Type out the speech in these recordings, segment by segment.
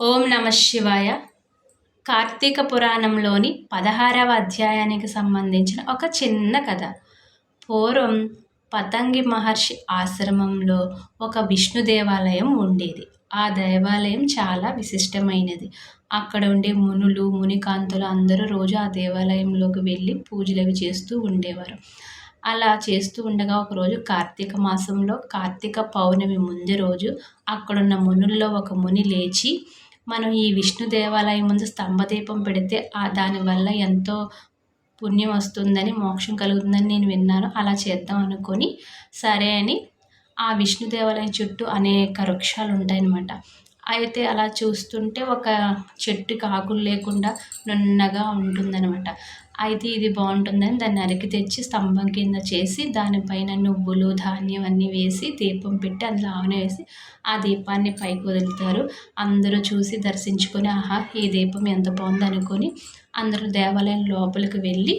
ఓం నమ శివాయ. కార్తీక పురాణంలోని పదహారవ అధ్యాయానికి సంబంధించిన ఒక చిన్న కథ. పూర్వం పతంగి మహర్షి ఆశ్రమంలో ఒక విష్ణు దేవాలయం ఉండేది. ఆ దేవాలయం చాలా విశిష్టమైనది. అక్కడ ఉండే మునులు మునికాంతులు అందరూ రోజు ఆ దేవాలయంలోకి వెళ్ళి పూజలు అవి చేస్తూ ఉండేవారు. అలా చేస్తూ ఉండగా ఒకరోజు కార్తీక మాసంలో కార్తీక పౌర్ణమి ముందు రోజు అక్కడున్న మునుల్లో ఒక ముని లేచి మనం ఈ విష్ణు దేవాలయం ముందు స్తంభదీపం పెడితే ఆ దానివల్ల ఎంతో పుణ్యం వస్తుందని మోక్షం కలుగుతుందని నేను విన్నాను. అలా చేద్దాం అనుకొని సరే అని ఆ విష్ణు దేవాలయం చుట్టూ అనేక వృక్షాలు ఉంటాయన్నమాట అయితే అలా చూస్తుంటే ఒక చెట్టుకి ఆకులు లేకుండా నున్నగా ఉంటుందన్నమాట. అయితే ఇది బాగుంటుందని దాన్ని అరికి తెచ్చి స్తంభం కింద చేసి దానిపైన నువ్వులు ధాన్యం అన్నీ వేసి దీపం పెట్టి అందులో ఆవునే వేసి ఆ దీపాన్ని పైకి వదులుతారు. అందరూ చూసి దర్శించుకొని ఆహా ఈ దీపం ఎంత బాగుంది అనుకొని అందరూ దేవాలయం లోపలికి వెళ్ళి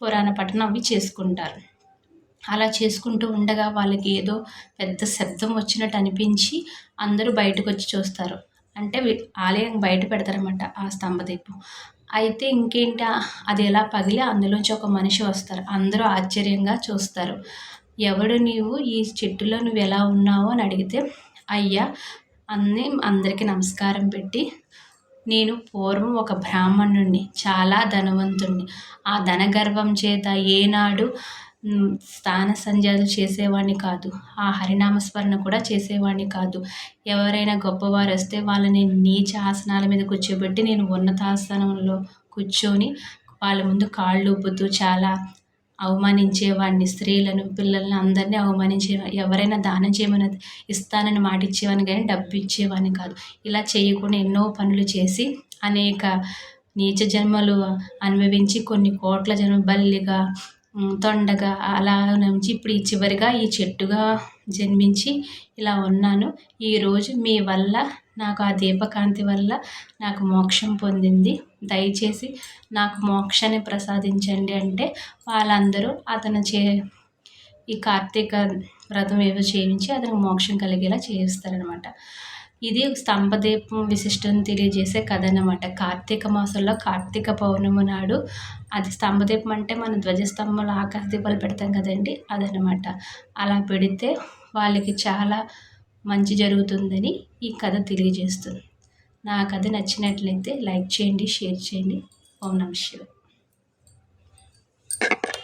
పురాణ పట్టణం అవి చేసుకుంటారు. అలా చేసుకుంటూ ఉండగా వాళ్ళకి ఏదో పెద్ద శబ్దం వచ్చినట్టు అనిపించి అందరూ బయటకు వచ్చి చూస్తారు. అంటే ఆలయం బయట పెడతారన్నమాట ఆ స్తంభదీపం. అయితే ఇంకేంటి అది ఎలా పగిలి అందులోంచి ఒక మనిషి వస్తారు. అందరూ ఆశ్చర్యంగా చూస్తారు. ఎవడు నీవు? ఈ చెట్టులో నువ్వు ఎలా ఉన్నావు అని అడిగితే అయ్యా అన్నీ అందరికీ నమస్కారం పెట్టి నేను పూర్వం ఒక బ్రాహ్మణుణ్ణి చాలా ధనవంతుణ్ణి. ఆ ధనగర్వం చేత ఏనాడు స్థాన సంధ్యాలు చేసేవాడిని కాదు. ఆ హరినామస్మరణ కూడా చేసేవాడిని కాదు. ఎవరైనా గొప్పవారు వస్తే వాళ్ళని నీచ ఆసనాల మీద కూర్చోబెట్టి నేను ఉన్నతాసనంలో కూర్చొని వాళ్ళ ముందు కాళ్ళు ఊపుతూ చాలా అవమానించేవాడిని స్త్రీలను పిల్లలను అందరినీ అవమానించే ఎవరైనా దానం చేయమని ఇస్తానని మాట ఇచ్చేవాడిని కానీ డబ్బు ఇచ్చేవాడిని కాదు. ఇలా చేయకుండా ఎన్నో పనులు చేసి అనేక నీచ జన్మలు అనుభవించి కొన్ని కోట్ల జన్మ బల్లిగా తొండగా అలా నుంచి ఇప్పుడు ఈ చివరిగా ఈ చెట్టుగా జన్మించి ఇలా ఉన్నాను. ఈరోజు మీ వల్ల నాకు ఆ దీపకాంతి వల్ల నాకు మోక్షం పొందింది. దయచేసి నాకు మోక్షాన్ని ప్రసాదించండి అంటే వాళ్ళందరూ అతను చే ఈ కార్తీక వ్రతం ఏదో చేయించి అతనికి మోక్షం కలిగేలా చేయిస్తారనమాట ఇది స్తంభదీపం విశిష్టం తెలియజేసే కథ అనమాట కార్తీక మాసంలో కార్తీక పౌర్ణమి నాడు అది స్తంభదీపం అంటే మన ధ్వజస్తంభంలో ఆకాశ దీపాలు పెడతాం కదండి అదనమాట. అలా పెడితే వాళ్ళకి చాలా మంచి జరుగుతుందని ఈ కథ తెలియజేస్తుంది. నా కథ నచ్చినట్లయితే లైక్ చేయండి షేర్ చేయండి. ఓం నమ శివ